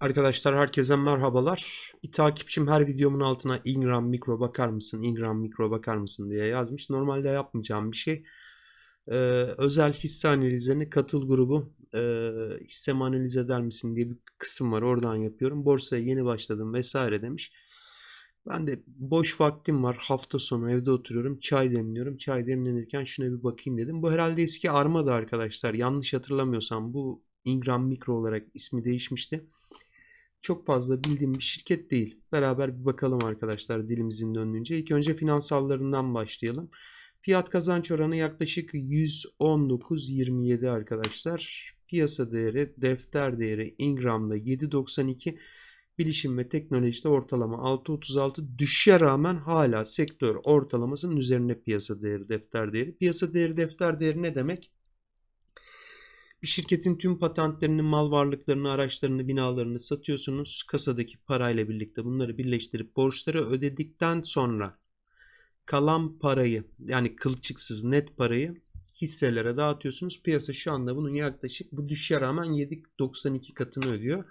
Arkadaşlar herkese merhabalar. Bir takipçim her videomun altına Ingram Mikro bakar mısın, Ingram Mikro bakar mısın diye yazmış. Normalde yapmayacağım bir şey. Ee, özel hisse analizlerini katıl grubu e, hissemi analiz eder misin diye bir kısım var. Oradan yapıyorum. Borsaya yeni başladım vesaire demiş. Ben de boş vaktim var. Hafta sonu evde oturuyorum. Çay demliyorum. Çay demlenirken şuna bir bakayım dedim. Bu herhalde eski Armada arkadaşlar. Yanlış hatırlamıyorsam bu Ingram Mikro olarak ismi değişmişti. Çok fazla bildiğim bir şirket değil. Beraber bir bakalım arkadaşlar dilimizin döndüğünce. İlk önce finansallarından başlayalım. Fiyat kazanç oranı yaklaşık 119.27 arkadaşlar. Piyasa değeri, defter değeri Ingram'da 7.92, bilişim ve teknolojide ortalama 6.36 düşüşe rağmen hala sektör ortalamasının üzerine piyasa değeri, defter değeri. Piyasa değeri, defter değeri ne demek? Bir şirketin tüm patentlerini, mal varlıklarını, araçlarını, binalarını satıyorsunuz. Kasadaki parayla birlikte bunları birleştirip borçları ödedikten sonra kalan parayı yani kılçıksız net parayı hisselere dağıtıyorsunuz. Piyasa şu anda bunun yaklaşık bu düşüşe rağmen 7.92 katını ödüyor.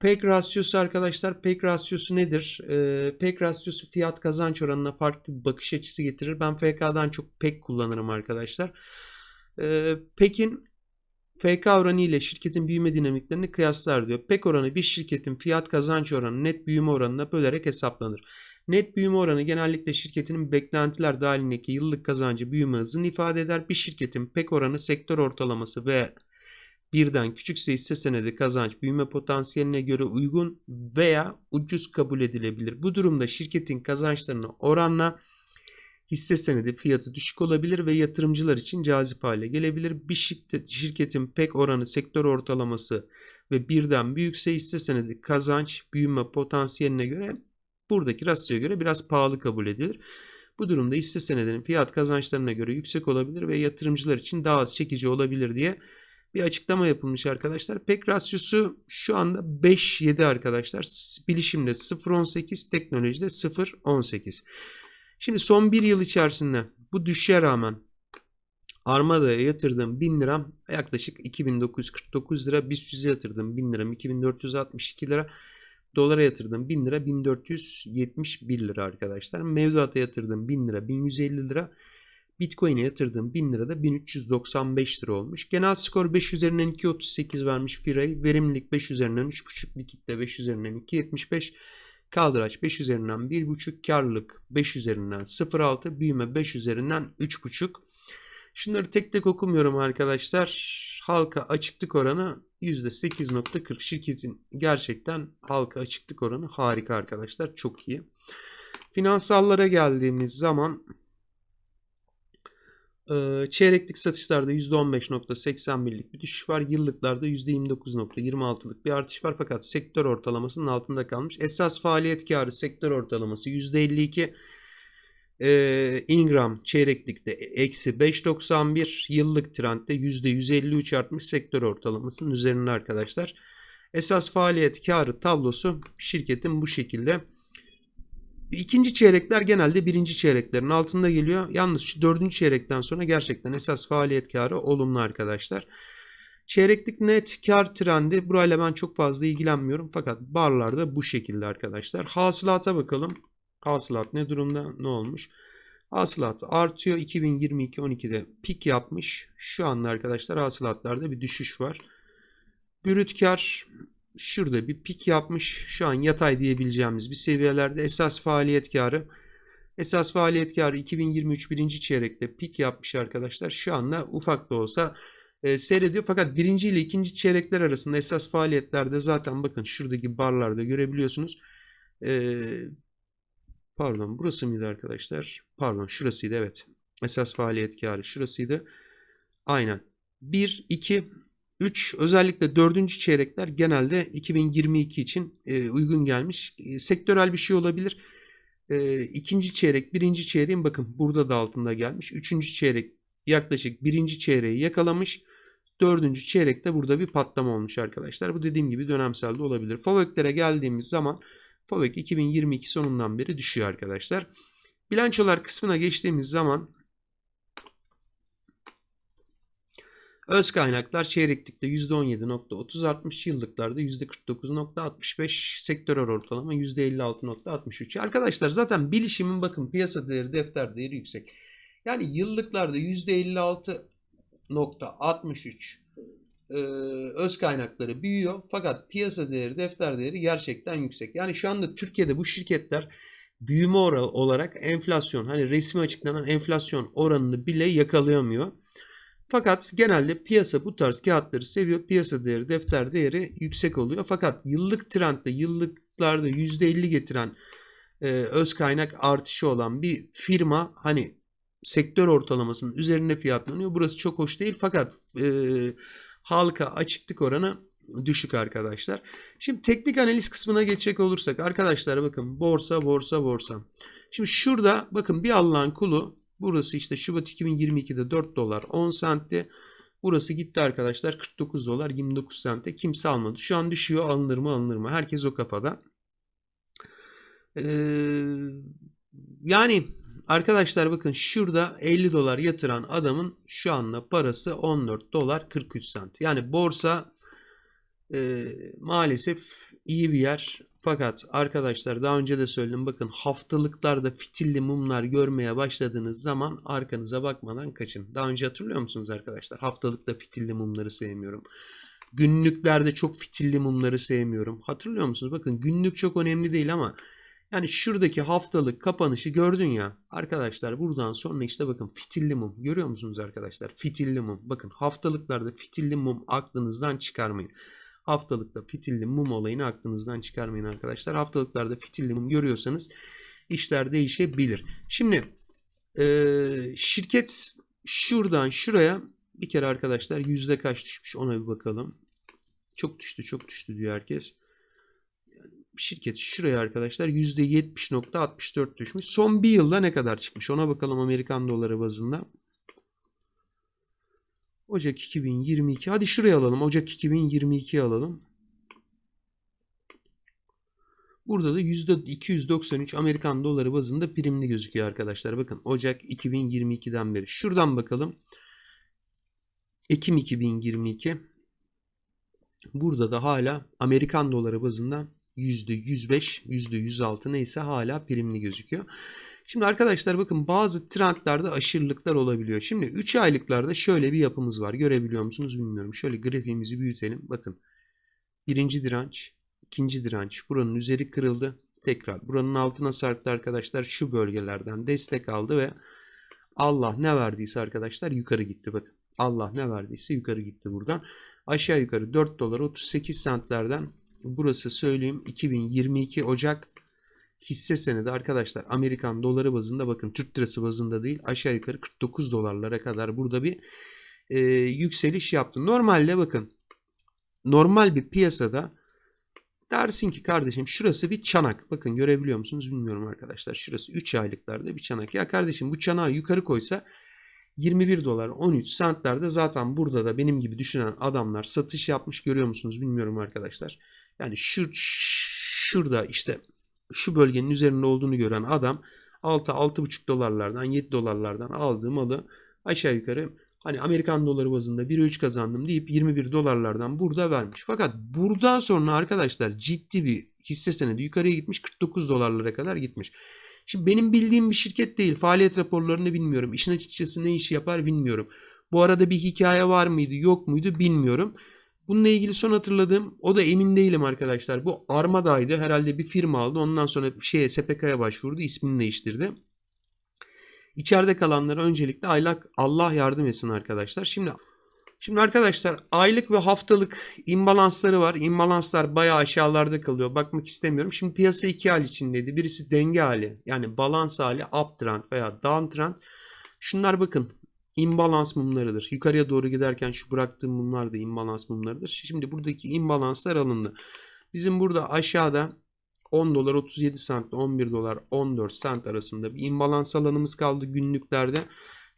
PEG rasyosu arkadaşlar PEG rasyosu nedir? Ee, PEG rasyosu fiyat kazanç oranına farklı bir bakış açısı getirir. Ben FK'dan çok PEG kullanırım arkadaşlar. Ee, PEG'in FK oranı ile şirketin büyüme dinamiklerini kıyaslar diyor. PEG oranı bir şirketin fiyat kazanç oranı net büyüme oranına bölerek hesaplanır. Net büyüme oranı genellikle şirketinin beklentiler dahilindeki yıllık kazancı büyüme hızını ifade eder. Bir şirketin PEG oranı sektör ortalaması ve birden küçükse hisse senedi kazanç büyüme potansiyeline göre uygun veya ucuz kabul edilebilir. Bu durumda şirketin kazançlarını oranla hisse senedi fiyatı düşük olabilir ve yatırımcılar için cazip hale gelebilir. Bir şirket, şirketin PEG oranı sektör ortalaması ve birden büyükse hisse senedi kazanç büyüme potansiyeline göre buradaki rasyoya göre biraz pahalı kabul edilir. Bu durumda hisse senedinin fiyat kazançlarına göre yüksek olabilir ve yatırımcılar için daha az çekici olabilir diye bir açıklama yapılmış arkadaşlar. PEG rasyosu şu anda 5.7 arkadaşlar. Bilişimde 0.18, teknolojide 0.18. Şimdi son bir yıl içerisinde bu düşüşe rağmen Armada'ya yatırdığım 1000 liram yaklaşık 2949 lira. BIST yatırdığım 1000 liram 2462 lira. Dolara yatırdığım 1000 lira 1471 lira arkadaşlar. Mevduata yatırdığım 1000 lira 1150 lira. Bitcoin'e yatırdığım 1000 lira da 1395 lira olmuş. Genel skor 5 üzerinden 2.38 vermiş Firay. Verimlilik 5 üzerinden 3.5. Likitte 5 üzerinden 2.75. Kaldıraç 5 üzerinden 1.5, karlılık 5 üzerinden 0.6, büyüme 5 üzerinden 3.5. Şunları tek tek okumuyorum arkadaşlar. Halka açıklık oranı %8.40. Şirketin gerçekten halka açıklık oranı harika arkadaşlar. Çok iyi. Finansallara geldiğimiz zaman çeyreklik satışlarda %15.81'lik bir düşüş var. Yıllıklarda %29.26'lık bir artış var. Fakat sektör ortalamasının altında kalmış. Esas faaliyet karı sektör ortalaması %52. Ee, Ingram çeyreklikte eksi 5.91. Yıllık trendde %153 artmış sektör ortalamasının üzerinde arkadaşlar. Esas faaliyet karı tablosu şirketin bu şekilde. İkinci çeyrekler genelde birinci çeyreklerin altında geliyor. Yalnız dördüncü çeyrekten sonra gerçekten esas faaliyet karı olumlu arkadaşlar. Çeyreklik net kar trendi burayla ben çok fazla ilgilenmiyorum. Fakat barlarda bu şekilde arkadaşlar. Hasılata bakalım. Hasılat ne durumda? Ne olmuş? Hasılat artıyor. 2022-12'de pik yapmış. Şu anda arkadaşlar hasılatlarda bir düşüş var. Brüt kar şurada bir pik yapmış. Şu an yatay diyebileceğimiz bir seviyelerde esas faaliyet karı. Esas faaliyet karı 2023 birinci çeyrekte pik yapmış arkadaşlar. Şu anda ufak da olsa e, seyrediyor. Fakat birinci ile ikinci çeyrekler arasında esas faaliyetlerde zaten bakın şuradaki barlarda görebiliyorsunuz. E, pardon burası mıydı arkadaşlar? Pardon şurasıydı evet. Esas faaliyet karı şurasıydı. Aynen. 1, 2, 3 özellikle 4. çeyrekler genelde 2022 için e, uygun gelmiş. E, sektörel bir şey olabilir. E, ikinci çeyrek, birinci çeyreğin bakın burada da altında gelmiş. Üçüncü çeyrek yaklaşık birinci çeyreği yakalamış. Dördüncü çeyrekte burada bir patlama olmuş arkadaşlar. Bu dediğim gibi dönemsel de olabilir. Favöklere geldiğimiz zaman Favök 2022 sonundan beri düşüyor arkadaşlar. Bilançolar kısmına geçtiğimiz zaman Öz kaynaklar çeyreklikte %17.30 artmış, yıllıklarda %49.65, sektörel ortalama %56.63. Arkadaşlar zaten bilişimin bakın piyasa değeri, defter değeri yüksek. Yani yıllıklarda %56.63 e, öz kaynakları büyüyor. Fakat piyasa değeri, defter değeri gerçekten yüksek. Yani şu anda Türkiye'de bu şirketler büyüme oranı olarak enflasyon hani resmi açıklanan enflasyon oranını bile yakalayamıyor. Fakat genelde piyasa bu tarz kağıtları seviyor. Piyasa değeri, defter değeri yüksek oluyor. Fakat yıllık trendde, yıllıklarda %50 getiren e, öz kaynak artışı olan bir firma hani sektör ortalamasının üzerinde fiyatlanıyor. Burası çok hoş değil fakat e, halka açıklık oranı düşük arkadaşlar. Şimdi teknik analiz kısmına geçecek olursak arkadaşlar bakın borsa borsa borsa. Şimdi şurada bakın bir Allah'ın kulu burası işte Şubat 2022'de 4 dolar 10 sentti. Burası gitti arkadaşlar 49 dolar 29 sente. Kimse almadı. Şu an düşüyor alınır mı alınır mı? Herkes o kafada. Ee, yani arkadaşlar bakın şurada 50 dolar yatıran adamın şu anda parası 14 dolar 43 sent. Yani borsa e, maalesef iyi bir yer. Fakat arkadaşlar daha önce de söyledim bakın haftalıklarda fitilli mumlar görmeye başladığınız zaman arkanıza bakmadan kaçın. Daha önce hatırlıyor musunuz arkadaşlar? Haftalıkta fitilli mumları sevmiyorum. Günlüklerde çok fitilli mumları sevmiyorum. Hatırlıyor musunuz? Bakın günlük çok önemli değil ama yani şuradaki haftalık kapanışı gördün ya. Arkadaşlar buradan sonra işte bakın fitilli mum. Görüyor musunuz arkadaşlar? Fitilli mum. Bakın haftalıklarda fitilli mum aklınızdan çıkarmayın. Haftalıkta fitilli mum olayını aklınızdan çıkarmayın arkadaşlar. Haftalıklarda fitilli mum görüyorsanız işler değişebilir. Şimdi e, şirket şuradan şuraya bir kere arkadaşlar yüzde kaç düşmüş ona bir bakalım. Çok düştü çok düştü diyor herkes. Şirket şuraya arkadaşlar %70.64 düşmüş. Son bir yılda ne kadar çıkmış ona bakalım Amerikan doları bazında. Ocak 2022. Hadi şuraya alalım. Ocak 2022 alalım. Burada da %293 Amerikan doları bazında primli gözüküyor arkadaşlar. Bakın Ocak 2022'den beri. Şuradan bakalım. Ekim 2022. Burada da hala Amerikan doları bazında %105, %106 neyse hala primli gözüküyor. Şimdi arkadaşlar bakın bazı trendlerde aşırılıklar olabiliyor. Şimdi 3 aylıklarda şöyle bir yapımız var. Görebiliyor musunuz bilmiyorum. Şöyle grafiğimizi büyütelim. Bakın birinci direnç, ikinci direnç. Buranın üzeri kırıldı. Tekrar buranın altına sarktı arkadaşlar. Şu bölgelerden destek aldı ve Allah ne verdiyse arkadaşlar yukarı gitti. Bakın Allah ne verdiyse yukarı gitti buradan. Aşağı yukarı 4 dolar 38 centlerden burası söyleyeyim 2022 Ocak hisse senedi arkadaşlar Amerikan doları bazında bakın Türk lirası bazında değil aşağı yukarı 49 dolarlara kadar burada bir e, yükseliş yaptı. Normalde bakın normal bir piyasada dersin ki kardeşim şurası bir çanak. Bakın görebiliyor musunuz bilmiyorum arkadaşlar. Şurası 3 aylıklarda bir çanak. Ya kardeşim bu çanağı yukarı koysa 21 dolar 13 centlerde zaten burada da benim gibi düşünen adamlar satış yapmış görüyor musunuz bilmiyorum arkadaşlar. Yani şu şurada işte şu bölgenin üzerinde olduğunu gören adam 6-6,5 dolarlardan 7 dolarlardan aldığı malı aşağı yukarı hani Amerikan doları bazında 1'e 3 kazandım deyip 21 dolarlardan burada vermiş. Fakat buradan sonra arkadaşlar ciddi bir hisse senedi yukarıya gitmiş 49 dolarlara kadar gitmiş. Şimdi benim bildiğim bir şirket değil. Faaliyet raporlarını bilmiyorum. İşin açıkçası ne işi yapar bilmiyorum. Bu arada bir hikaye var mıydı yok muydu bilmiyorum. Bununla ilgili son hatırladığım o da emin değilim arkadaşlar. Bu Armada'ydı. Herhalde bir firma aldı. Ondan sonra şeye SPK'ya başvurdu. ismini değiştirdi. İçeride kalanlara öncelikle aylak Allah yardım etsin arkadaşlar. Şimdi Şimdi arkadaşlar aylık ve haftalık imbalansları var. İmbalanslar bayağı aşağılarda kalıyor. Bakmak istemiyorum. Şimdi piyasa iki hal içindeydi. Birisi denge hali yani balans hali uptrend veya downtrend. Şunlar bakın imbalans mumlarıdır. Yukarıya doğru giderken şu bıraktığım mumlar da imbalans mumlarıdır. Şimdi buradaki imbalanslar alındı. Bizim burada aşağıda 10 dolar 37 sent 11 dolar 14 sent arasında bir imbalans alanımız kaldı günlüklerde.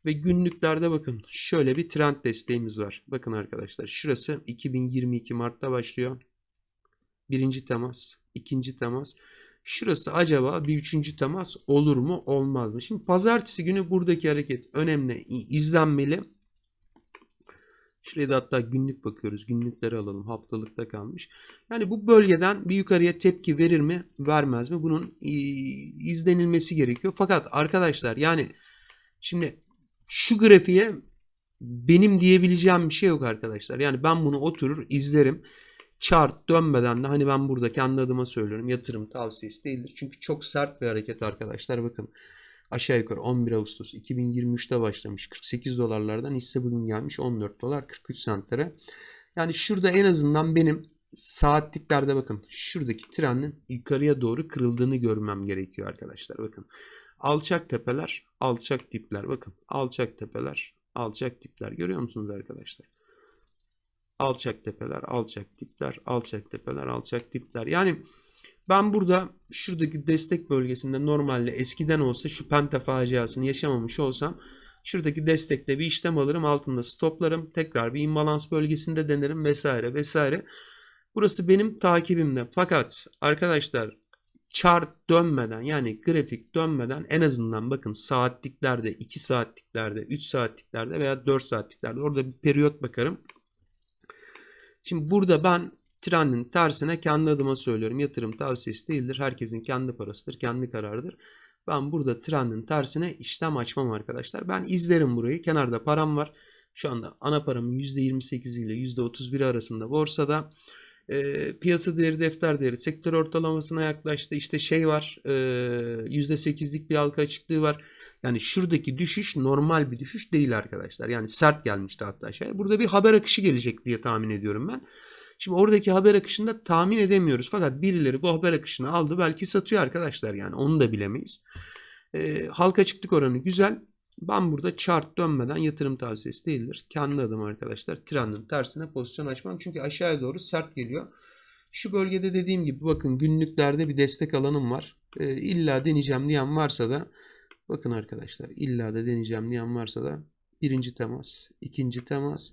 Ve günlüklerde bakın şöyle bir trend desteğimiz var. Bakın arkadaşlar şurası 2022 Mart'ta başlıyor. Birinci temas, ikinci temas. Şurası acaba bir üçüncü temas olur mu olmaz mı? Şimdi pazartesi günü buradaki hareket önemli izlenmeli. Şuraya da hatta günlük bakıyoruz. Günlükleri alalım. Haftalıkta kalmış. Yani bu bölgeden bir yukarıya tepki verir mi? Vermez mi? Bunun izlenilmesi gerekiyor. Fakat arkadaşlar yani şimdi şu grafiğe benim diyebileceğim bir şey yok arkadaşlar. Yani ben bunu oturur izlerim. Chart dönmeden de hani ben burada kendi adıma söylüyorum yatırım tavsiyesi değildir. Çünkü çok sert bir hareket arkadaşlar. Bakın aşağı yukarı 11 Ağustos 2023'te başlamış. 48 dolarlardan hisse bugün gelmiş 14 dolar 43 sentlere. Yani şurada en azından benim saatliklerde bakın şuradaki trenin yukarıya doğru kırıldığını görmem gerekiyor arkadaşlar. Bakın alçak tepeler, alçak dipler. Bakın alçak tepeler, alçak dipler. Görüyor musunuz arkadaşlar? Alçak tepeler, alçak dipler, alçak tepeler, alçak dipler. Yani ben burada şuradaki destek bölgesinde normalde eskiden olsa şu penta faciasını yaşamamış olsam şuradaki destekte bir işlem alırım altında stoplarım tekrar bir imbalans bölgesinde denerim vesaire vesaire. Burası benim takibimde fakat arkadaşlar chart dönmeden yani grafik dönmeden en azından bakın saatliklerde 2 saatliklerde 3 saatliklerde veya 4 saatliklerde orada bir periyot bakarım. Şimdi burada ben trendin tersine kendi adıma söylüyorum. Yatırım tavsiyesi değildir. Herkesin kendi parasıdır, kendi kararıdır. Ben burada trendin tersine işlem açmam arkadaşlar. Ben izlerim burayı. Kenarda param var. Şu anda ana paramın %28 ile %31 arasında borsada. E, piyasa değeri, defter değeri sektör ortalamasına yaklaştı. İşte şey var e, %8'lik bir halka açıklığı var. Yani şuradaki düşüş normal bir düşüş değil arkadaşlar. Yani sert gelmişti hatta aşağıya. Burada bir haber akışı gelecek diye tahmin ediyorum ben. Şimdi oradaki haber akışını tahmin edemiyoruz. Fakat birileri bu haber akışını aldı. Belki satıyor arkadaşlar yani onu da bilemeyiz. E, halka açıklık oranı güzel. Ben burada chart dönmeden yatırım tavsiyesi değildir. Kendi adım arkadaşlar trendin tersine pozisyon açmam. Çünkü aşağıya doğru sert geliyor. Şu bölgede dediğim gibi bakın günlüklerde bir destek alanım var. E, illa deneyeceğim diyen varsa da bakın arkadaşlar illa da deneyeceğim diyen varsa da birinci temas, ikinci temas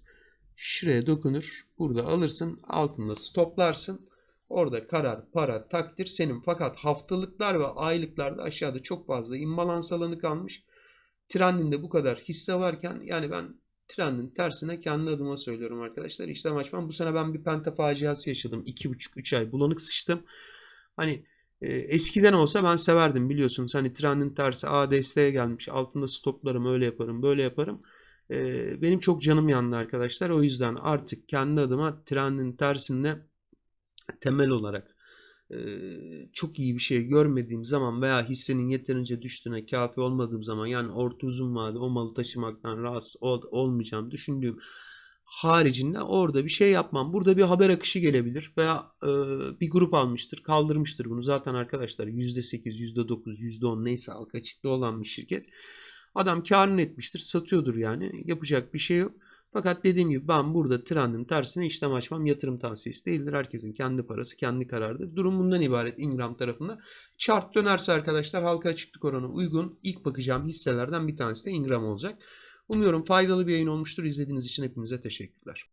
şuraya dokunur. Burada alırsın altında stoplarsın. Orada karar, para, takdir senin. Fakat haftalıklar ve aylıklarda aşağıda çok fazla imbalans alanı kalmış. Trendinde bu kadar hisse varken yani ben trendin tersine kendi adıma söylüyorum arkadaşlar. İşlem açmam. Bu sene ben bir penta faciası yaşadım. 2,5-3 ay bulanık sıçtım. Hani eskiden olsa ben severdim biliyorsunuz. Hani trendin tersi A desteğe gelmiş. Altında stoplarım öyle yaparım böyle yaparım. E, benim çok canım yandı arkadaşlar. O yüzden artık kendi adıma trendin tersinde temel olarak e, çok iyi bir şey görmediğim zaman veya hissenin yeterince düştüğüne kafi olmadığım zaman yani orta uzun vade o malı taşımaktan rahatsız ol, olmayacağım düşündüğüm haricinde orada bir şey yapmam. Burada bir haber akışı gelebilir veya e, bir grup almıştır, kaldırmıştır bunu. Zaten arkadaşlar %8, %9, %10 neyse halka açıklı olan bir şirket. Adam karını etmiştir, satıyordur yani. Yapacak bir şey yok. Fakat dediğim gibi ben burada trendin tersine işlem açmam yatırım tavsiyesi değildir. Herkesin kendi parası, kendi kararıdır. Durum bundan ibaret Ingram tarafında. Chart dönerse arkadaşlar halka açıklık oranı uygun. İlk bakacağım hisselerden bir tanesi de Ingram olacak. Umuyorum faydalı bir yayın olmuştur. İzlediğiniz için hepinize teşekkürler.